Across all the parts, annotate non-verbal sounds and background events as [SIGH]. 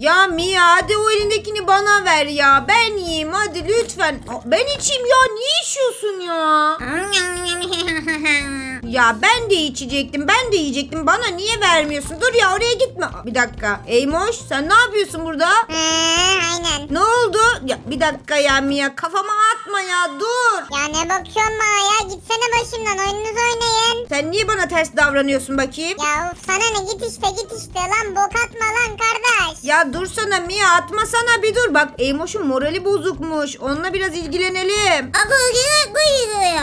Ya Mia hadi o elindekini bana ver ya. Ben yiyeyim hadi lütfen. Ben içeyim ya. Niye içiyorsun ya? [LAUGHS] Ya ben de içecektim. Ben de yiyecektim. Bana niye vermiyorsun? Dur ya oraya gitme. Bir dakika. Eymoş sen ne yapıyorsun burada? Hı, aynen. Ne oldu? Ya bir dakika ya Mia kafama atma ya dur. Ya ne bakıyorsun bana ya? Gitsene başımdan oyununuzu oynayın. Sen niye bana ters davranıyorsun bakayım? Ya of sana ne git işte git işte lan bok atma lan kardeş. Ya dursana Mia atmasana bir dur. Bak Eymoş'un morali bozukmuş. Onunla biraz ilgilenelim.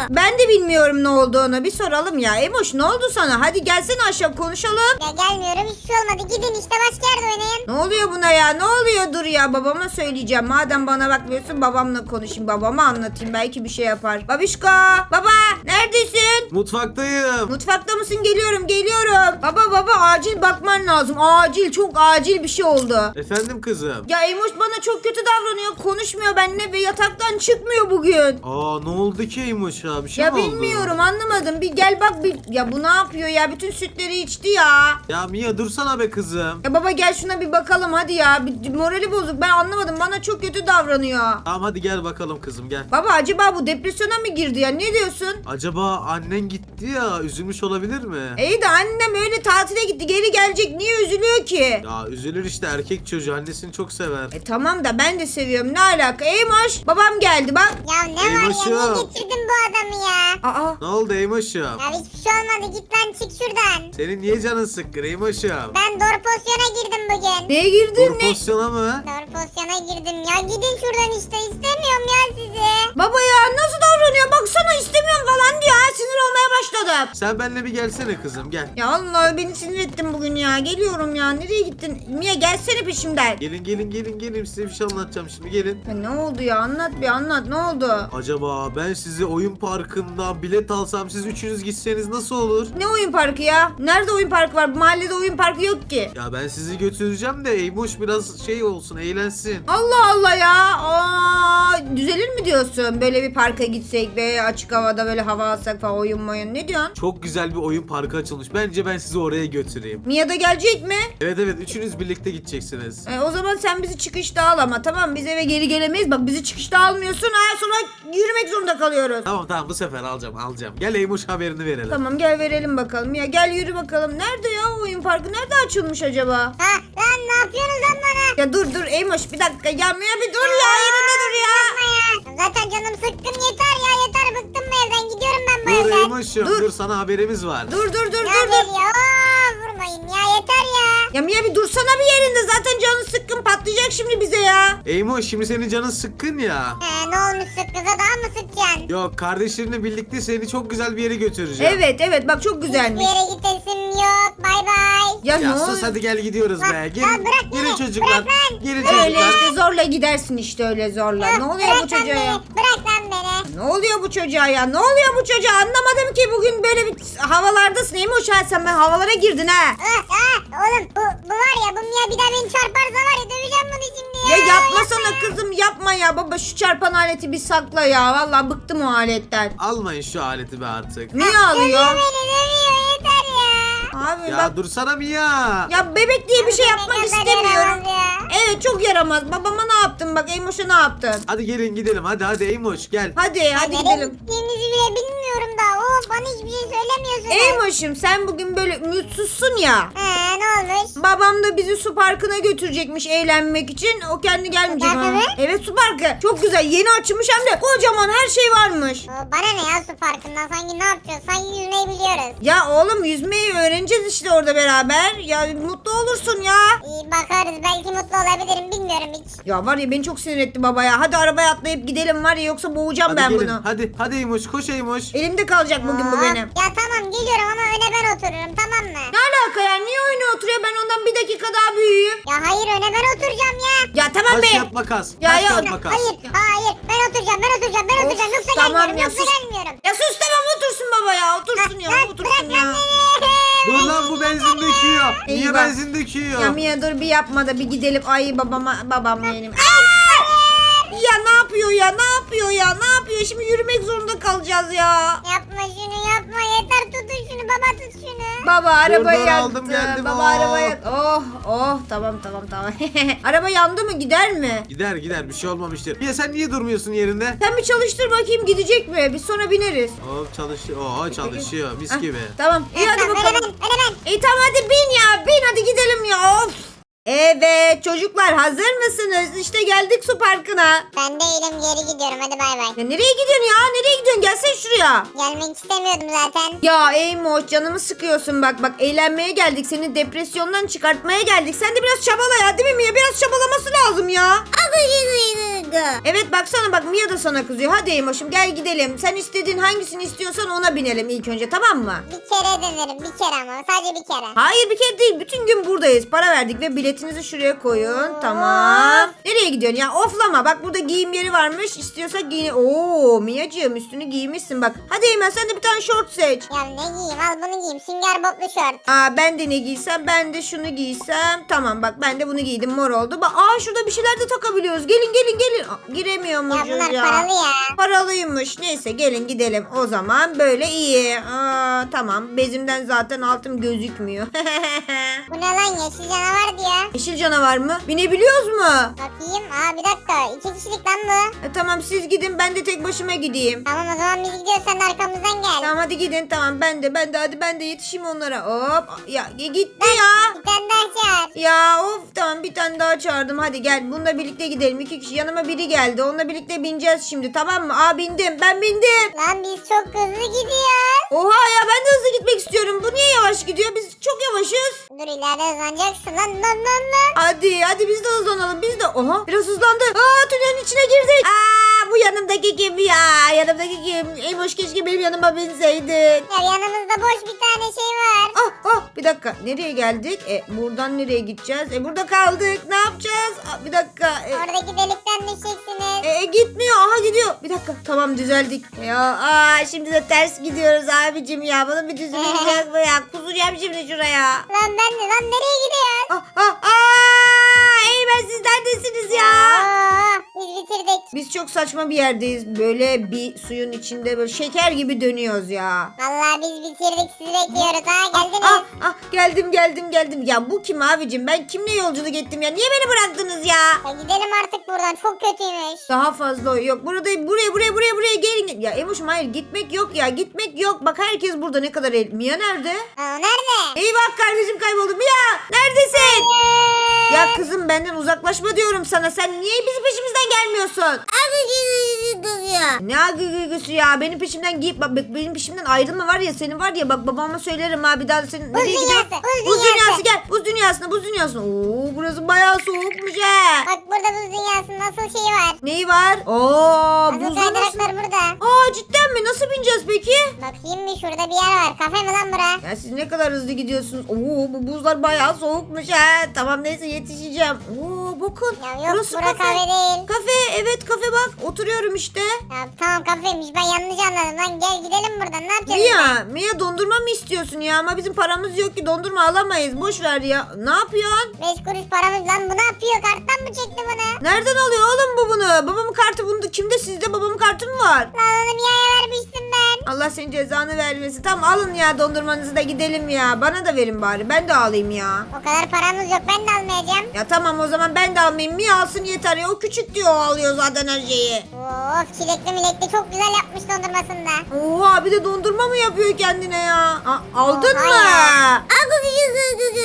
Ben de bilmiyorum ne olduğunu. Bir soralım ya. Eymoş ne oldu sana? Hadi gelsene aşağı konuşalım. Ya gelmiyorum hiçbir şey olmadı gidin işte başka yerde oynayın. Ne oluyor buna ya? Ne oluyor? Dur ya babama söyleyeceğim. Madem bana bakmıyorsun babamla konuşayım. Babama anlatayım. Belki bir şey yapar. Babişko! Baba! Neredesin? Mutfaktayım. Mutfakta mısın? Geliyorum, geliyorum. Baba baba acil bakman lazım. Acil, çok acil bir şey oldu. Efendim kızım. Ya Eymoş bana çok kötü davranıyor. Konuşmuyor benimle ve yataktan çıkmıyor bugün. Aa ne oldu ki Eymoş'a? Bir şey Ya mi oldu? bilmiyorum anlamadım. Bir gel bak bir. Ya bu ne yapıyor ya? Bütün sütleri içti ya. Ya Mia dursana be kızım. Ya baba gel şuna bir bakalım hadi ya. Bir, morali bozuk. Ben anlamadım. Bana çok kötü davranıyor. Tamam hadi gel bakalım kızım gel. Baba acaba bu depresyona mı girdi ya? Ne diyorsun? Acaba annen gitti ya üzülmüş olabilir mi? İyi de annem öyle tatile gitti. Geri gelecek. Niye üzülüyor ki? Ya üzülür işte erkek çocuğu annesini çok sever. E tamam da ben de seviyorum. Ne alaka? Eymoş babam geldi bak. Ya ne var ya niye getirdin bu adamı ya? Aa. Ne oldu Eymoş'um? Ya hiçbir şey olmadı git lan çık şuradan. Senin niye canın sıkkın Eymoş'um? Ben doğru pozisyona girdim bugün. Neye girdin Dur ne? pozisyona mı? Doğru pozisyona girdim ya gidin şuradan işte istemiyorum ya sizi. Baba ya nasıl davranıyor? Baksana istemiyorum falan diyor. Ha, sinir olmaya başladım. Sen benimle bir gelsene kızım gel. Ya Allah beni sinir ettin bugün ya. Geliyorum ya. Nereye gittin? Mia gelsene peşimden. Gelin gelin gelin gelin size bir şey anlatacağım şimdi gelin. Ya ne oldu ya? Anlat bir anlat. Ne oldu? Acaba ben sizi oyun parkında bilet alsam siz üçünüz gitseniz nasıl olur? Ne oyun parkı ya? Nerede oyun parkı var? Bu mahallede oyun parkı yok ki. Ya ben sizi götüreceğim de Eymoş biraz şey olsun eğlensin. Allah Allah ya. Aa, düzelir mi diyorsun? Böyle bir parka gitsek ve açık havada böyle hava alsak falan oyun mu oyun. Ne diyorsun? Çok güzel bir oyun parkı açılmış. Bence ben sizi oraya götüreyim. Mia da gelecek mi? Evet evet üçünüz birlikte gideceksiniz. E, o zaman sen bizi çıkışta al ama tamam mı? biz eve geri gelemeyiz. Bak bizi çıkışta almıyorsun. Ha, sonra yürümek zorunda kalıyoruz. Tamam tamam bu sefer alacağım alacağım. Gel Eymuş haberini verelim. Tamam gel verelim bakalım. Ya gel yürü bakalım. Nerede ya oyun parkı? Nerede açılmış acaba? Ha lan ne yapıyorsunuz lan bana? Ya dur dur Eymoş bir dakika. Ya Mia bir dur ya yerinde dur ya. Yapma ya. Zaten canım sıkkın yeter ya yeter bıktım bu evden gidiyorum ben bu Dur evden. Eymoş'um Dur. dur. sana haberimiz var. Dur dur dur Ya dur dur. geliyor Aa, vurmayın ya yeter ya. Ya Mia bir dursana bir yerinde. Zaten canı sıkkın patlayacak şimdi bize ya. Eymoş şimdi senin canın sıkkın ya. Ee, ne olmuş sıkkıza daha mı sıkacaksın? Yok kardeşlerinle birlikte seni çok güzel bir yere götüreceğim. Evet evet bak çok Hiçbir güzelmiş. yere gidesim yok bay bay. Ya, Ya ne sus oluyor? hadi gel gidiyoruz be. Ya Gelin, bırak gelin beni, çocuklar. bırak lan. Gelin Öyle çocuklar. işte zorla gidersin işte öyle zorla. Ne oluyor Bırak bu lan çocuğa ya? beni, Bırak lan beni. Ne oluyor bu çocuğa ya? Ne oluyor bu çocuğa? Anlamadım ki bugün böyle bir havalardasın. Eymoş ha sen ben havalara girdin ha. Ah, ah, oğlum bu, bu var ya bu Mia bir daha beni çarparsa var kızım yapma ya. Baba şu çarpan aleti bir sakla ya. Vallahi bıktım o aletten. Almayın şu aleti be artık. Niye Dövüyor alıyor? beni dövüyor. Abi Ya bak. dursana Mia. Ya bebek diye bir şey yapmak istemiyorum. ya. Evet çok yaramaz. Babama ne yaptın bak Eymoş'a ne yaptın? Hadi gelin gidelim hadi hadi Eymoş gel. Hadi hadi Nereye gidelim. gittiğimizi bile bilmiyorum da. Of bana hiçbir şey söylemiyorsunuz. Eymoş'um sen bugün böyle mutsuzsun ya. He ne olmuş? Babam da bizi su parkına götürecekmiş eğlenmek için. O kendi gelmeyecek. Su parkı mı? Evet su parkı. Çok güzel. Yeni açılmış hem de kocaman her şey varmış. O, bana ne ya su farkından sanki ne yapacağız? Sanki yüzmeyi biliyoruz. Ya oğlum yüzmeyi öğreneceğiz işte orada beraber. Ya mutlu olursun ya. İyi bakarız belki mutlu olabilirim bilmiyorum hiç. Ya var ya beni çok sinir etti baba ya. Hadi arabaya atlayıp gidelim var ya yoksa boğacağım Hadi ben gelin. bunu. Hadi hadi Eymoş koş Eymoş. Elimde kalacak bugün bu Aa, benim. Ya tamam geliyorum ama öne ben otururum tamam mı? Ne alaka ya? Niye oyuna oturuyor? Ben ondan bir dakika daha büyüğüm. Ya hayır öne ben oturacağım ya. Ya tamam Taş be. yap makas. Ya, Taş ya. makas. Hayır hayır ben oturacağım ben oturacağım ben Of, oturacağım yoksa tamam gelmiyorum ya, yoksa sus. gelmiyorum. Ya sus tamam otursun baba ya. Otursun ya. Otursun bırak ya. lan beni. [LAUGHS] Dur lan bu benzin döküyor. Niye Eyvah. benzin döküyor? Ya Mia dur bir yapma da bir gidelim. Ay babama babam benim. Ya ne yapıyor ya ne yapıyor ya ne yapıyor şimdi yürümek zorunda kalacağız ya. Yapma şunu yapma yeter tutun Baba arabayı Dur, dur, yaktı. aldım, geldim. Baba Oh. araba yaktı. Oh oh tamam tamam tamam. [LAUGHS] araba yandı mı gider mi? Gider gider bir şey olmamıştır. Ya sen niye durmuyorsun yerinde? Sen bir çalıştır bakayım gidecek mi? Biz sonra bineriz. Hop çalışıyor. Oo çalışıyor mis Ah, gibi. Tamam iyi hadi Tamam, öyle bakalım. öyle ben. İyi tamam hadi bin ya bin hadi gidelim ya of. Evet çocuklar hazır mısınız? İşte geldik su parkına. Ben değilim geri gidiyorum hadi bay bay. Ya nereye gidiyorsun ya? Nereye gidiyorsun? Gelsene şuraya. Gelmek istemiyordum zaten. Ya Eymoş canımı sıkıyorsun bak bak eğlenmeye geldik seni depresyondan çıkartmaya geldik sen de biraz çabala ya değil mi Mia biraz çabalaması lazım ya. Evet baksana bak Mia da sana kızıyor hadi Eymoş'um gel gidelim sen istediğin hangisini istiyorsan ona binelim ilk önce tamam mı? Bir kere denerim bir kere ama sadece bir kere. Hayır bir kere değil bütün gün buradayız para verdik ve biletinizi şuraya koyun tamam. Nereye gidiyorsun ya oflama bak burada giyim yeri varmış istiyorsak giyin. Oo Mia'cığım üstünü giymişsin bak hadi Eymen sen de bir tane şort seç. Ya ne giyeyim al bunu giyeyim sünger botlu şort. Aa ben de ne giysem ben de şunu giysem tamam bak ben de bunu giydim mor oldu. Bak aa şurada bir şeyler de takabiliyoruz. Gelin gelin gelin. Aa, giremiyormuşuz Ya ya. bunlar paralı ya. Paralıymış. Neyse gelin gidelim. O zaman böyle iyi. Aa, tamam bezimden zaten altım gözükmüyor. [LAUGHS] Bu ne lan yeşil canavar diyor. Yeşil canavar mı? Binebiliyoruz mu? Bakayım. Aa bir dakika. iki kişilik lan bu. E, tamam siz gidin ben de tek başıma gideyim. Tamam o zaman biz gidiyoruz sen de arkamızdan gel. Tamam hadi gidin tamam ben de ben de hadi ben de yetişeyim onlara. Hop ya e, gitti ya. Bir tane daha çağır. Ya of tamam bir tane daha çağırdım hadi gel bununla birlikte gidelim iki kişi yanıma biri geldi onunla birlikte bineceğiz şimdi tamam mı? Aa bindim ben bindim. Lan biz çok hızlı gidiyoruz. Oha ya ben de hızlı gitmek istiyorum bu niye yavaş gidiyor biz çok yavaşız. Dur ileride hızlanacaksın lan lan lan lan. Hadi hadi biz de hızlanalım biz de oha biraz hızlandı. Aa tünelin içine girdik. Aa bu yanımdaki kim ya yanımdaki kim? Eymoş keşke benim yanıma binseydin. Ya yanımızda boş bir tane şey var. Ah ah bir dakika nereye geldik? E buradan nereye gideceğiz? E burada kaldık ne yapacağız? Aa, bir dakika. E, Oradaki delikten Tamam düzeldik. Ya aa şimdi de ters gidiyoruz abicim ya. Bunun bir yok mu ya? Kusacağım şimdi şuraya. Lan ben de lan nereye gidiyoruz? Ah ah aa! Ey ben siz neredesiniz ya? Aa, biz bitirdik. Biz çok saçma bir yerdeyiz. Böyle bir suyun içinde böyle şeker gibi dönüyoruz ya. Vallahi biz bitirdik sizi bekliyoruz ha Ah, geldiniz. ah geldim geldim geldim. Ya bu kim abicim? Ben kimle yolculuk ettim ya? Niye beni bıraktınız ya? Ya gidelim artık buradan çok kötüymüş. Daha fazla yok. Burada buraya buraya buraya buraya gelin. Ya Emoş'um hayır gitmek yok ya. Gitmek yok. Bak herkes burada ne kadar el. Mia nerede? Aa, nerede? Eyvah kardeşim kayboldu. Mia neredesin? Ya kızım benden uzaklaşma diyorum sana. Sen niye bizim peşimizden gelmiyorsun? Ne agıgıgısı ya? Benim peşimden giyip bak bak, benim peşimden ayrılma var ya senin var ya bak babama söylerim ha bir daha senin nereye gidiyorsun? dünyası, buz Buz dünyası. dünyası gel. Buz dünyasına buz dünyasına. Oo burası bayağı soğukmuş he. Bak burada buz dünyasının nasıl şeyi var. Neyi var? Oo Nasıl buzda nasıl? kaydıraklar burada. Aa cidden mi? Nasıl bineceğiz peki? Bakayım bir şurada bir yer var. Kafe mi lan bura? Ya siz ne kadar hızlı gidiyorsunuz. Oo bu buzlar bayağı soğukmuş ha. Tamam neyse yetişeceğim. Oo bakın. Ya yok Burası bura kafe. kahve değil. Kafe evet kafe bak. Oturuyorum işte. Ya tamam kafeymiş ben yanlış anladım lan gel gidelim buradan ne yapacağız? Mia, Mia dondurma mı istiyorsun ya? Ama bizim paramız yok ki dondurma alamayız. Boş ver ya. Ne yapıyorsun? 5 kuruş paramız lan bu ne yapıyor karttan mı çekti bunu? Nereden alıyor oğlum bu bunu? Babamın kartı bunda. Kimde sizde babamın kartı mı var? Lan onu Mia'ya vermiştim ben. Allah senin cezanı vermesin. Tamam alın ya dondurmanızı da gidelim ya. Bana da verin bari. Ben de alayım ya. O kadar paramız yok ben de almayacağım. Ya tamam o zaman ben de almayayım. Mia alsın yeter ya. O küçük diyor o alıyor zaten her şeyi. Of çilekli milekli çok güzel yapmış dondurmasında. Oha bir de dondurma mı yapıyor kendine ya? Aldın mı?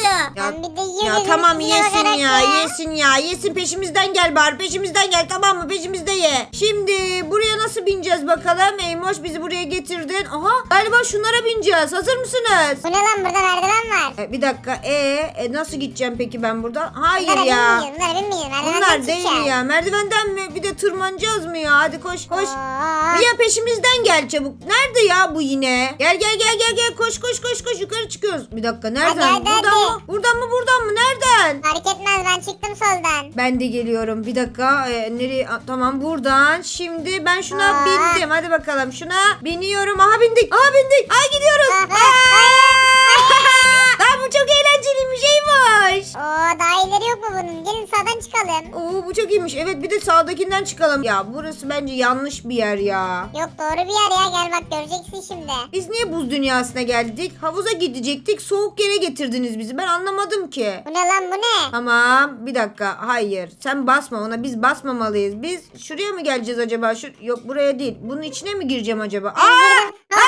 ya. Ben bir de ya tamam içine yesin bakarak ya, yesin ya yesin peşimizden gel bari peşimizden gel tamam mı peşimizde ye. Şimdi buraya nasıl bineceğiz bakalım Eymoş bizi buraya getirdin. Aha galiba şunlara bineceğiz hazır mısınız? Bu ne lan burada merdiven var. E, bir dakika e, e nasıl gideceğim peki ben buradan? Hayır Bunlara ya. binmeyeceğiz bunlara binmeyeceğiz. Merdivenden Bunlar değil ya merdivenden mi bir de tırmanacağız mı ya hadi koş koş. Oo. Mia peşimizden gel çabuk. Nerede ya bu yine? Gel gel gel gel gel koş koş koş koş yukarı çıkıyoruz. Bir dakika nereden? Hadi, hadi, buradan hadi. mı? Buradan mı buradan mı? Nereden? Fark etmez ben çıktım soldan. Ben de geliyorum. Bir dakika. Ee, nereye? Tamam buradan. Şimdi ben şuna Aa. bindim. Hadi bakalım. Şuna biniyorum. Aha bindik. Aha bindik. Aha gidiyoruz. Aa! Lan bu çok eğlenceli. eğlenceliymiş Eymoş. Oo daha ileri yok mu bunun? Gelin sağdan çıkalım. Oo bu çok iyiymiş. Evet bir de sağdakinden çıkalım. Ya burası bence yanlış bir yer ya. Yok doğru bir yer ya gel bak göreceksin şimdi. Biz niye buz dünyasına geldik? Havuza gidecektik. Soğuk yere getirdiniz bizi. Ben anlamadım ki. Bu ne lan bu ne? Tamam bir dakika hayır sen basma ona biz basmamalıyız biz şuraya mı geleceğiz acaba şu yok buraya değil bunun içine mi gireceğim acaba Aa! Ha,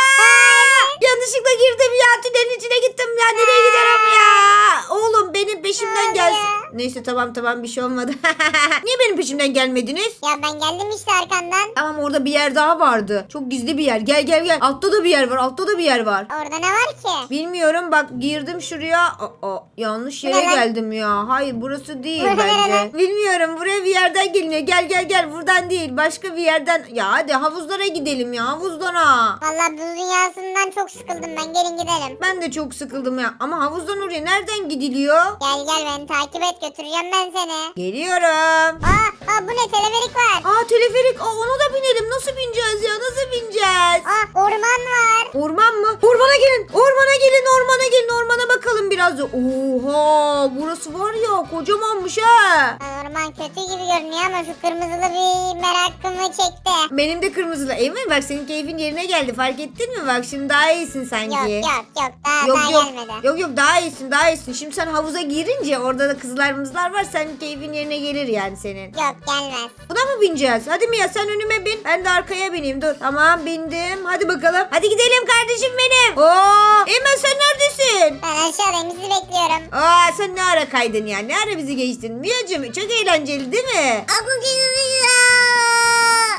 yanlışlıkla girdim ya. Tünelin içine gittim ya. Nereye gidiyorum ya? Oğlum benim peşimden gelsin neyse tamam tamam bir şey olmadı [LAUGHS] niye benim peşimden gelmediniz Ya ben geldim işte arkandan. Tamam orada bir yer daha vardı. Çok gizli bir yer. Gel gel gel. Altta da bir yer var. Altta da bir yer var. Orada ne var ki? Bilmiyorum bak girdim şuraya. Aa, yanlış Bu yere lan? geldim ya. Hayır burası değil Bu ne bence. Bilmiyorum buraya bir yerden geliniyor. Gel gel gel buradan değil. Başka bir yerden. Ya hadi havuzlara gidelim ya havuzlara. Vallahi buz dünyasından çok sıkıldım ben. Gelin gidelim. Ben de çok sıkıldım ya. Ama havuzdan oraya nereden gidiliyor? Gel gel beni takip et götüreceğim ben seni. Geliyorum. Aa, aa bu ne teleferik var. Aa teleferik. Aa, ona da binelim. Nasıl bineceğiz ya? Nasıl bineceğiz? Aa orman var. Orman mı? Ormana gelin. Ormana gelin. Ormana gelin. Ormana bakalım biraz da. Oha burası var ya kocamanmış ha. Orman kötü gibi görünüyor ama şu kırmızılı bir merakımı çekti. Benim de kırmızılı. Emin bak senin keyfin yerine geldi. Fark ettin mi? Bak şimdi daha iyisin sanki. Yok yok yok daha, daha yok. gelmedi. Yok yok daha iyisin daha iyisin. Şimdi sen havuza girince orada da kızlar mızlar var. Senin keyfin yerine gelir yani senin. Yok gelmez. Buna mı bineceğiz? Hadi Mia sen önüme bin. Ben de arkaya bineyim. Dur. Tamam bindim. Hadi bakalım. Hadi gidelim kardeşim benim. Oo! Eymen sen neredesin? Ben aşağıdayım sizi bekliyorum. Aa sen ne ara kaydın ya? Ne ara bizi geçtin? Mia'cığım çok eğlenceli değil mi?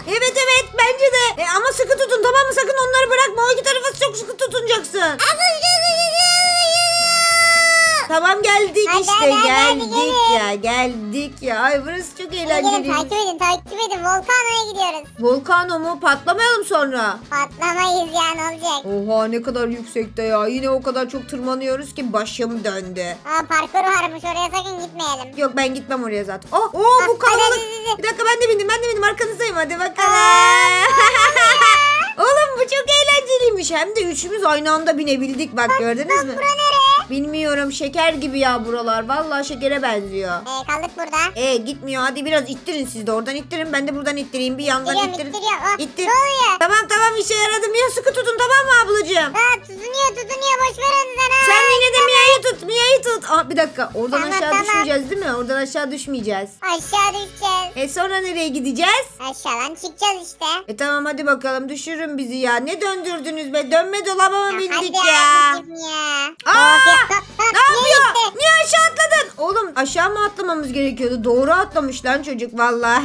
Evet evet bence de. E, ama sıkı tutun tamam mı? Sakın onları bırakma. O iki tarafı çok sıkı tutunacaksın. Tamam geldik Hadi, işte hadi, hadi, hadi, geldik gelin. ya geldik ya. Ay burası çok Gelin eğlenceli. takip edin takip edin. Volkano'ya gidiyoruz. Volkano mu? Patlamayalım sonra. Patlamayız ya ne olacak? Oha ne kadar yüksekte ya. Yine o kadar çok tırmanıyoruz ki başım döndü. Aa parkur varmış oraya sakın gitmeyelim. Yok ben gitmem oraya zaten. Oh, oh Ah, bu kalabalık. Bir dakika ben de bindim ben de bindim arkanızdayım hadi bakalım. [LAUGHS] Oğlum bu çok eğlenceliymiş. Hem de üçümüz aynı anda binebildik bak gördünüz mü? Bura nereye? Bilmiyorum şeker gibi ya buralar. Vallahi şekere benziyor. Ee, kaldık burada. E gitmiyor hadi biraz ittirin siz de oradan ittirin ben de buradan ittireyim bir yandan İttiriyorum, ittirin. ittiriyorum. Ah, İttir. ne oluyor? Tamam tamam işe yaradı Mia sıkı tutun tamam mı ablacığım? Aa tutunuyor tutunuyor boş ver onu sana. Sen yine de Mia'yı tut Mia'yı tut. Aa, bir dakika oradan Tamam, aşağı tamam. düşmeyeceğiz değil mi? Oradan aşağı düşmeyeceğiz. Aşağı düşeceğiz. E sonra nereye gideceğiz? Aşağıdan çıkacağız işte. E tamam hadi bakalım düşürün bizi ya. Ne döndürdünüz be? Dönme dolaba mı Ya bindik hadi ya? abicim ya. Aa! Of ya, [LAUGHS] Ne yapıyor? Niye aşağı atladın? Oğlum aşağı mı atlamamız gerekiyordu? Doğru atlamış lan çocuk vallahi.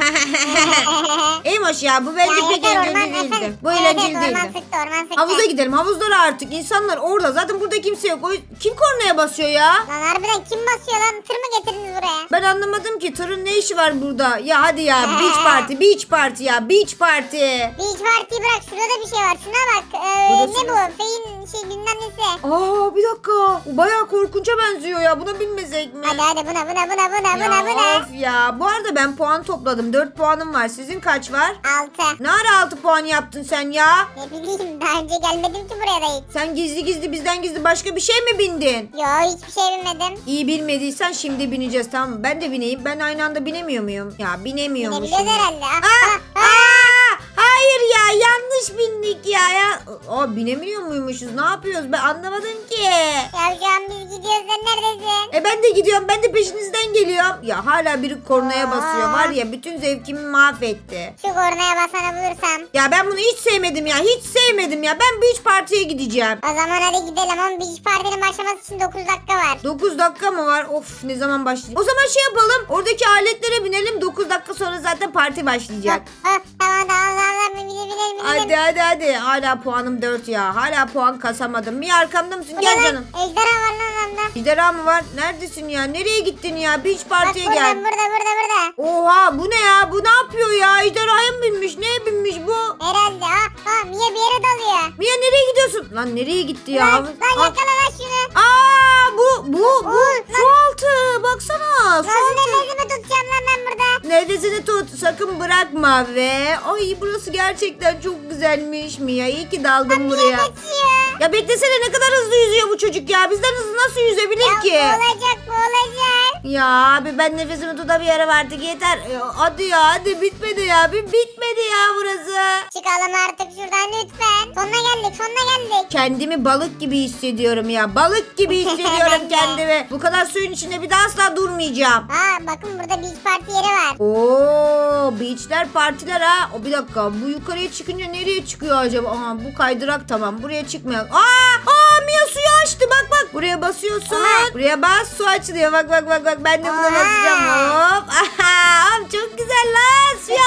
[LAUGHS] Eymoş ya bu bence pek eğlenceli değildi. Bu eğlenceli değildi. Havuza gidelim havuzlara artık. İnsanlar orada zaten burada kimse yok. O, kim kornaya basıyor ya? Lan harbiden kim basıyor lan? Tır mı getirdiniz buraya? Ben anlamadım ki tırın ne işi var burada? Ya hadi ya [LAUGHS] beach party beach party ya beach party. Beach party bırak şurada da bir şey var. Şuna bak. Ee, ne bu? Feyin şey bilmem nesi. Aa bir dakika. O bayağı korkunça benziyor ya. Buna binmesek mi? Hadi hadi buna buna buna buna buna Ya buna. of ya. Bu arada ben puan topladım. 4 puanım var. Sizin kaç var? Altı. Ne ara 6 puan yaptın sen ya? Ne bileyim daha önce gelmedim ki buraya da hiç. Sen gizli gizli bizden gizli başka bir şey mi bindin? Yo hiçbir şey bilmedim. İyi bilmediysen şimdi bineceğiz tamam mı? Ben de bineyim. Ben aynı anda binemiyor muyum? Ya binemiyormuşum. Binebiliyoruz herhalde. Aa, ah. aa, hayır ya yanlış bindik ya. ya. Aa, binemiyor muymuşuz? Ne yapıyoruz? Ben anlamadım ki. Ya şu an biz gidiyoruz sen neredesin? E ben de gidiyorum. Ben de peşinizden geliyorum. Ya hala biri kornaya basıyor. Var ya bütün zevkimi mahvetti. Şu kornaya basanı bulursam. Ya ben bunu hiç sevmedim ya. Hiç sevmedim ya. Ben beach party'ye gideceğim. O zaman hadi gidelim ama beach party'nin başlaması için 9 dakika var. 9 dakika mı var? Of ne zaman başlayacak? O zaman şey yapalım. Oradaki aletlere binelim. 9 dakika sonra zaten parti başlayacak. Ha, ha, tamam tamam tamam binelim binelim. Hadi hadi hadi. Hala puanım 4 ya. Hala puan kasamadım. Mi arkamda mısın? Gel canım. Ejderha var lan adamda. Ejderha mı var? Neredesin ya? Nereye gittin ya? Beach Bak partiye burada gel. burada burada burada. Oha bu ne ya? Bu ne yapıyor ya? Ejderhaya mı binmiş? Neye binmiş bu? Herhalde ha ha Mia bir yere dalıyor. Mia nereye gidiyorsun? Lan nereye gitti ya? Lan, lan yakala lan şunu. Aa bu bu bu Oy, su altı. Baksana su Nasıl altı. nefesimi tutacağım lan ben burada. Nefesini tut sakın bırakma ve ay burası gerçekten çok güzelmiş Mia iyi ki daldım buraya. Ya beklesene ne kadar hızlı yüzüyor bu çocuk ya. Bizden hızlı nasıl yüzebilir ki? olacak. Ya abi ben nefesimi tutamıyorum artık yeter. Ya, hadi ya hadi bitmedi ya. Bir bitmedi ya burası. Çıkalım artık şuradan lütfen. Sonuna geldik sonuna geldik. Kendimi balık gibi hissediyorum ya. Balık gibi [LAUGHS] hissediyorum Ben de. kendimi. Bu kadar suyun içinde bir daha asla durmayacağım. Aa bakın burada beach party yeri var. Oo, beachler partiler ha. O bir dakika bu yukarıya çıkınca nereye çıkıyor acaba? Aha bu kaydırak tamam. Buraya çıkmayalım. Aa, aa Mia suyu açtı. Bak bak. Buraya basıyorsun. Buraya bas su açılıyor. Bak bak bak bak. Ben de buna [LAUGHS] Aha. basacağım. Hop. Aha, hop, çok güzel lan. Suya.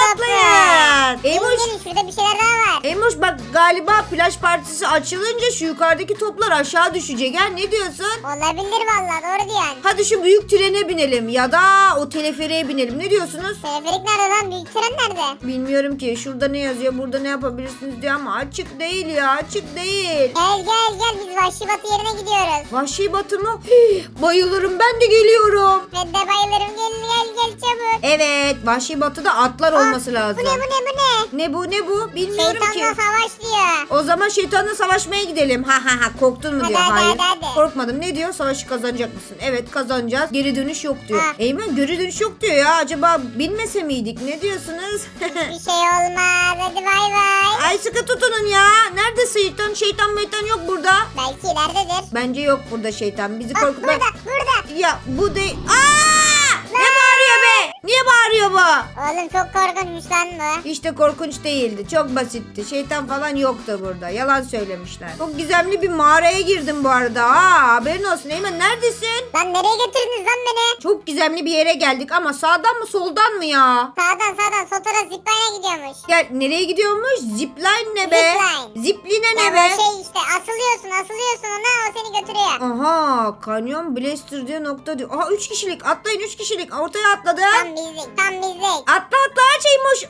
Gelin Eymoş. gelin şurada bir şeyler daha var. Eymoş bak galiba plaj partisi açılınca şu yukarıdaki toplar aşağı düşecek. Ha ne diyorsun? Olabilir vallahi doğru diyorsun. Hadi şu büyük trene binelim ya da o teleferiğe binelim. Ne diyorsunuz? Teleferik nerede lan? Büyük tren nerede? Bilmiyorum ki şurada ne yazıyor burada ne yapabilirsiniz diyor ama açık değil ya açık değil. Gel gel gel biz Vahşi Batı yerine gidiyoruz. Vahşi batı mı? Hii, Bayılırım ben de geliyorum. Ben de bayılırım gel gel gel çabuk. Evet vahşi batıda atlar olması lazım. Bu ne bu ne bu ne? Ne bu ne bu bilmiyorum Şeytanla ki. savaş diyor. O zaman şeytanla savaşmaya gidelim. Ha ha ha korktun mu Hadi, diyor. hadi, Hayır. hadi, hadi. Korkmadım. Ne diyor? Savaşı kazanacak mısın? Evet kazanacağız. Geri dönüş yok diyor. Ha. Eymen geri dönüş yok diyor ya. Acaba bilmese miydik? Ne diyorsunuz? [LAUGHS] Bir şey olmaz hadi bay bay. Ay sıkı tutunun ya. Nerede şeytan? Şeytan meytan yok burada. Belki ileridedir. Bence yok burada şeytan. Bizi Ah, korkutmak... burada burada. Ya bu de... Aa! Ne bağırıyor be? Niye bağırıyor bu? Oğlum çok korkunçmuş lan bu. İşte korkunç değildi. Çok basitti. Şeytan falan yoktu burada. Yalan söylemişler. Çok gizemli bir mağaraya girdim bu arada. Aa, haberin olsun Eymen neredesin? Lan nereye götürdünüz lan beni? Çok gizemli bir yere geldik ama sağdan mı soldan mı ya? Sağdan sağdan sol taraf zipline'e gidiyormuş. Gel nereye gidiyormuş? Zipline ne be? Zipline. Zipline ne Ya be? bu şey işte asılıyorsun asılıyorsun ona o seni götürüyor. Aha kanyon blaster diyor nokta diyor. Aha 3 kişilik atlayın 3 kişilik ortaya atladım. Tam bizlik tam bizlik. Atla atla her.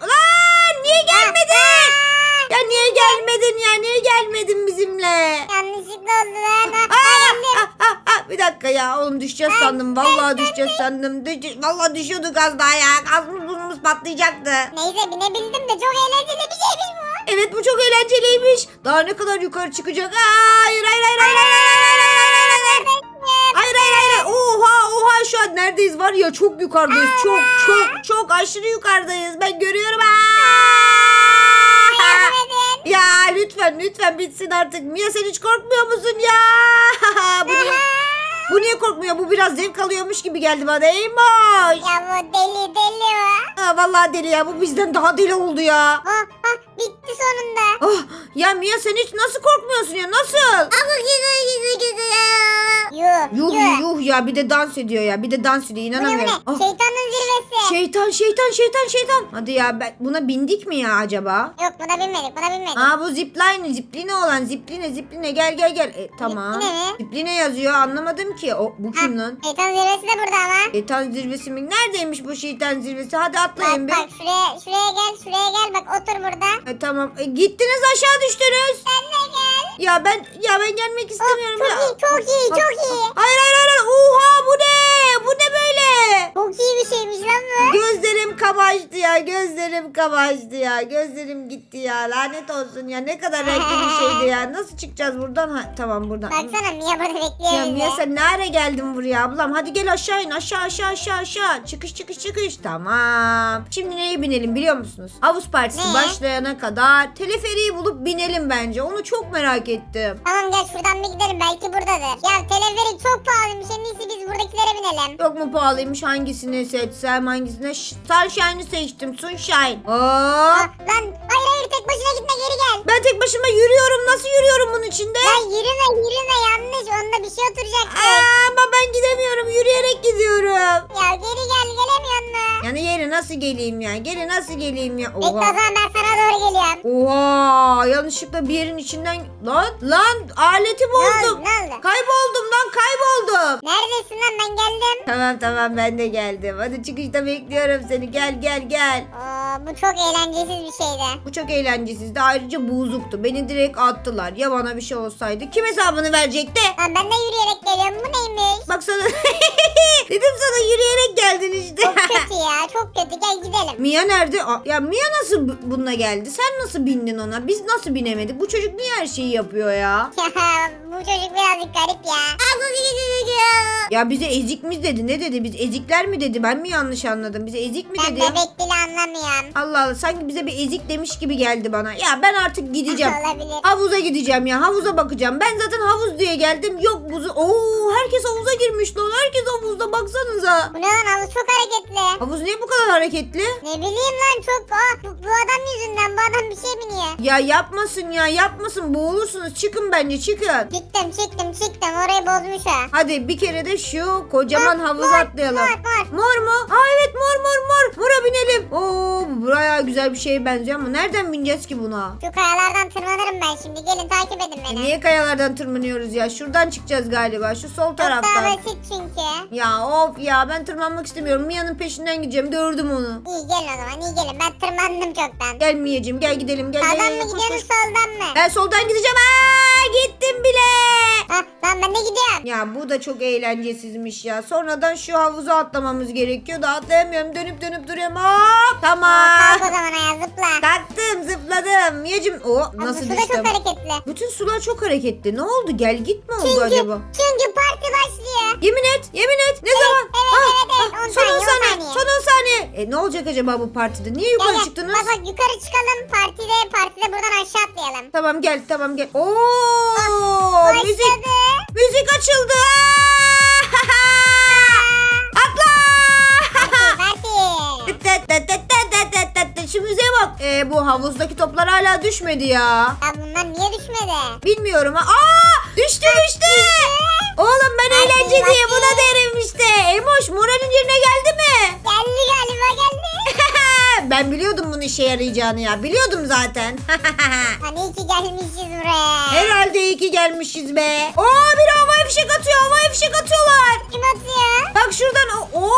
Lan niye gelmedin? Ya niye gelmedin ya niye gelmedin bizimle? Yanlışlıkla oldu lan. Aa, ah, ah, ah, bir dakika ya oğlum düşeceğiz sandım. Vallahi düşeceğiz sandım. Düş, vallahi düşüyorduk az daha ya. Gazımız burnumuz patlayacaktı. Neyse binebildim de çok eğlenceli bir şeymiş bu. Evet bu çok eğlenceliymiş. Daha ne kadar yukarı çıkacak? Aa, Hayır hayır hayır hayır hayır hayır hayır hayır hayır. Hayır hayır hayır. Oha oha şu an neredeyiz var ya çok yukarıdayız. Çok çok çok aşırı yukarıdayız. Ben görüyorum. Aa! Ya lütfen lütfen bitsin artık. Mia sen hiç korkmuyor musun ya? [LAUGHS] bu, niye, bu niye korkmuyor? Bu biraz zevk alıyormuş gibi geldi bana. Eymoş. Ya bu deli deli o. Ha, vallahi deli ya. Bu bizden daha deli oldu ya. Ah ah bitti sonunda. Oh, ya Mia sen hiç nasıl korkmuyorsun ya? Nasıl? Yuh Yuh yuh. yuh ya bir de dans ediyor ya. Bir de dans ediyor Bu ne bu ne? inanamıyorum. Ah, Şeytanın zirvesi. şeytan şeytan şeytan şeytan. Hadi ya ben, buna bindik mi ya acaba? Yok buna binmedik buna binmedik. Aa bu zipline zipline olan zipline zipline gel gel gel. E, tamam. Zipline mi? Zipline yazıyor anlamadım ki. O, bu kim lan? Şeytanın zirvesi de burada ama. Şeytan zirvesi mi? Neredeymiş bu şeytan zirvesi? Hadi atlayın Bak bir. bak şuraya şuraya gel şuraya gel bak otur burada. E, tamam. E, gittiniz aşağı düştünüz. Sen de gel. Ya ben ya ben gelmek Oh, istemiyorum çok ya. iyi çok iyi çok iyi. Hayır hayır hayır. Oha bu ne? Bu ne böyle? Çok iyi bir şeymiş lan bu. Gözlerim kamaştı ya. Gözlerim kamaştı ya. Gözlerim gitti ya. Lanet olsun ya. Ne kadar [LAUGHS] renkli bir şeydi ya. Nasıl çıkacağız buradan? Ha, tamam buradan. Baksana Mia burada bekliyor Ya bizi. Mia sen nereye geldin buraya ablam? Hadi gel aşağı in aşağı aşağı aşağı aşağı. Çıkış çıkış çıkış. Tamam. Şimdi neye binelim biliyor musunuz? Havuz partisi Ne? başlayana kadar teleferiği bulup binelim bence. Onu çok merak ettim. Tamam gel şuradan bir gidelim belki buradadır. Ya teleferik çok pahalıymış en iyisi biz buradakilere binelim. Çok mu pahalıymış hangisini seçsem hangisine? Ş- Sunshine'ı seçtim Sunshine. Aa, lan hayır hayır tek başına gitme geri gel. ben tek başıma yürüyorum. Nasıl yürüyorum bunun içinde? Ya yürüme yürüme yanlış onda bir şey oturacaktı. Aa, ama ben gidemiyorum. Yürüyerek gidiyorum. Ya geri gel? Yani geri nasıl geleyim ya? Geri nasıl geleyim ya? Bekle o zaman ben sana doğru geliyorum. Oha yanlışlıkla bir yerin içinden lan lan aleti Ne bozdum. oldu, ne oldu? Kayboldum lan kayboldum. Neredesin lan ben geldim. Tamam tamam ben de geldim. Hadi çıkışta bekliyorum seni. Gel gel gel. Oo, bu çok eğlencesiz bir şeydi. Bu çok eğlencesizdi. Ayrıca bozuktu. Beni direkt attılar. Ya bana bir şey olsaydı kim hesabını verecekti? Lan ben de yürüyerek geliyorum bu neymiş? Bak sana [LAUGHS] dedim sana yürüyerek geldin işte. Çok kötü ya çok kötü gel gidelim. Mia nerede? Aa, ya Mia nasıl bu- bununla geldi? Sen nasıl bindin ona? Biz nasıl binemedik? Bu çocuk niye her şeyi yapıyor ya? Ya [LAUGHS] bu çocuk birazcık garip ya. Ya bize ezik mi dedi? Ne dedi? Biz ezikler mi dedi? Ben mi yanlış anladım? Bize ezik mi Ben dedi? bebek bile anlamıyorum. Allah Allah sanki bize bir ezik demiş gibi geldi bana. Ya ben artık gideceğim. Olabilir. Havuza gideceğim ya. Havuza bakacağım. Ben zaten havuz diye geldim. Yok buzu. Oo herkes havuza girmiş lan. Herkes havuzda baksanıza. Bu ne lan havuz çok hareketli. Havuz niye bu kadar hareketli? Ne bileyim lan çok Aa, bu, bu adam yüzünden bu adam bir şey biniyor. Ya yapmasın ya yapmasın. Boğulursunuz. Çıkın bence çıkın. Çıktım çıktım çıktım orayı bozmuş ha. Hadi bir kere de şu kocaman Mor, havuza mor, atlayalım. mor, mor. Mor mu? Aa evet mor mor mor. Mora binelim. Oo bu bayağı güzel bir şeye benziyor ama nereden bineceğiz ki buna? Şu kayalardan tırmanırım ben şimdi gelin takip edin E, beni. niye kayalardan tırmanıyoruz ya? Şuradan çıkacağız galiba. Şu sol Çok daha taraftan. basit çünkü. Ya of ya ben tırmanmak istemiyorum. Mia'nın peşinden gideceğim. Gördüm onu. İyi gelin o zaman iyi gelin ben tırmandım çoktan. Gel Mia'cığım gel gidelim. Gel, gel, Sağdan gel, mı koş, gidiyorsunuz koş. soldan mı? Ben soldan gideceğim. Aa, gittim bile. Ha, lan ben de gidiyorum. Ya bu da çok eğlencesizmiş ya. Sonradan şu havuza atlamamız gerekiyor da atlayamıyorum. Dönüp dönüp duruyorum. Hop tamam. Kalk o zaman ayağa zıpla. Kalktım zıpladım. Miyacım o Ama nasıl su da düştüm? çok hareketli. Bütün sular çok hareketli. Ne oldu? Gel git mi oldu Çünkü, acaba? çünkü parti başlıyor. Yemin et, yemin et. Ne zaman? evet, evet, evet. On son 10 saniye, on saniye, saniye. son 10 saniye. E ne olacak acaba bu partide? Niye yukarı gel. çıktınız? Bak bak yukarı çıkalım partide partide buradan aşağı atlayalım. Tamam gel, tamam gel. Oo, müzik, Başladı. müzik açıldı. Atla! Şu müziğe bak. E, bu havuzdaki toplar hala düşmedi ya. Ya bunlar niye düşmedi? Bilmiyorum ha. Aa! Düştü düştü. Oğlum ben Hadi, eğlence diye hadi. buna derim işte. Emoş moralin yerine geldi mi? Geldi galiba geldi. [LAUGHS] ben biliyordum bunun işe yarayacağını ya. Biliyordum zaten. [LAUGHS] Hani ki gelmişiz buraya. Herhalde iyi ki gelmişiz be. Oo biri havaya fişek atıyor. Havaya fişek atıyorlar. Kim atıyor? Bak şuradan. Oo,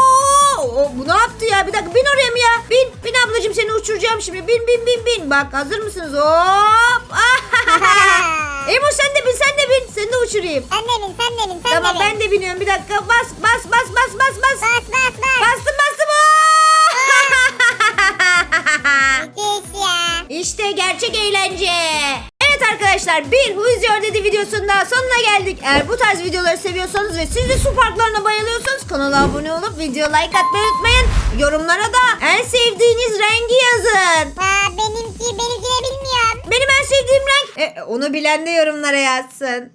o, bu ne yaptı ya? Bir dakika bin oraya mı ya? Bin. Bin ablacığım seni uçuracağım şimdi. Bin bin bin bin. Bak hazır mısınız? Hop. [LAUGHS] Emo sen de bin sen de bin. Seni de uçurayım. sen de bin sen de bin sen Tamam de bin. ben de biniyorum. Bir dakika. Bas bas bas bas bas bas. Bas bas bas. Bastım bastım. [LAUGHS] Müthiş ya. işte gerçek eğlence. Evet arkadaşlar bir Who's Your Daddy videosunun sonuna geldik. Eğer bu tarz videoları seviyorsanız ve siz de su parklarına bayılıyorsanız kanala abone olup video like atmayı unutmayın. Yorumlara da en sevdiğiniz rengi yazın. Ha, benimki bilmiyorum. Benim en sevdiğim renk. E, onu bilen de yorumlara yazsın.